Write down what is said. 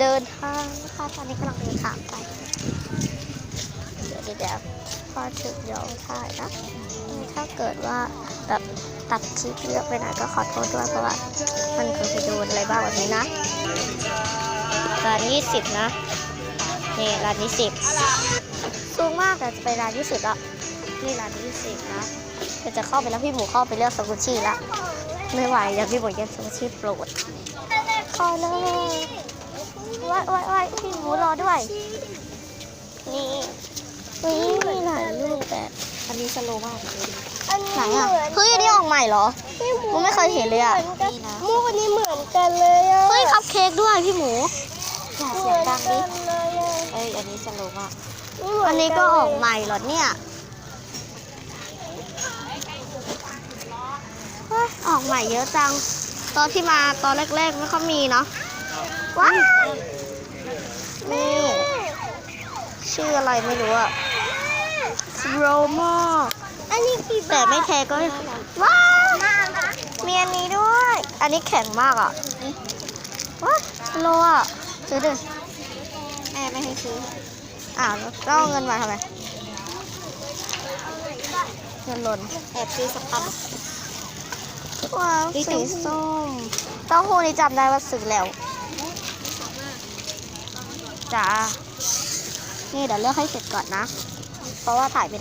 เดินทางนะคะตอนนี้กำลังเดินทางไปเดี๋ยวเดี๋ยวเดี๋ยวพอถึงเดี๋ยวถ่ายนะ ถ้าเกิดว่าแบบตัดคลิปเยอะไปหน่อยก็ขอโทษด้วยเพราะว่า มันเคยไปโดนอะไรบ้างแบบนี้นะร้านยี่สิบนะ นี่ร้านยี่สิบสูงมากแต่จะไปร้านยี่สิบแล้วนี่ร้านยี่สิบนะเดี๋ยวจะเข้าไปแล้วพี่หมูเข้าไปเลือกสกุชี่ละไม่ไหวเดี๋ยวพี่หมูยังสกุชี่โปรดเข้าเลย ไว้ไว้ไว้พี่หมูรอด้วย นี่นี่มีหลายลูกแต่อันนี้สโลว์มากเลยไหนอะเฮ้ยอันนี้ออกใหม่เหรอมูไม่เคยเห็นเลยอะนี่นะมูอันนี้เหมือนกันเลยอะเฮ้ยคัพเค้กด้วยพี่หมู อย่าเสียงดังดิเหมือนกันเลยอะเอ้ยอันนี้สโลว์มากอันนี้ก็ออกใหม่เหรอเนี่ยเฮ้ยออกใหม่เยอะจัง ตอนที่มาตอนแรกๆไม่ค่อยมีเนาะ ว้ายนี่ ชื่ออะไรไม่รู้อะโรโมอันนี้กี่แต่บาทไม่แท้ก็ ว้าวมีอันนี้ด้วย อันนี้แข็งมากอะว้าโลอะซื้อดิแม่ไม่ให้ซื้อ อ้าวแล้วเอาเงินมาทำไม เงินหล่นแอบซื้อสักปันว้าวนี่สีเต้าหู้ส้มเต้าหู้นี่จำได้ว่าซื้อแล้ว จ้านี่เดี๋ยวเลือกให้เสร็จก่อนนะ เพราะว่าถ่ายไม่ได้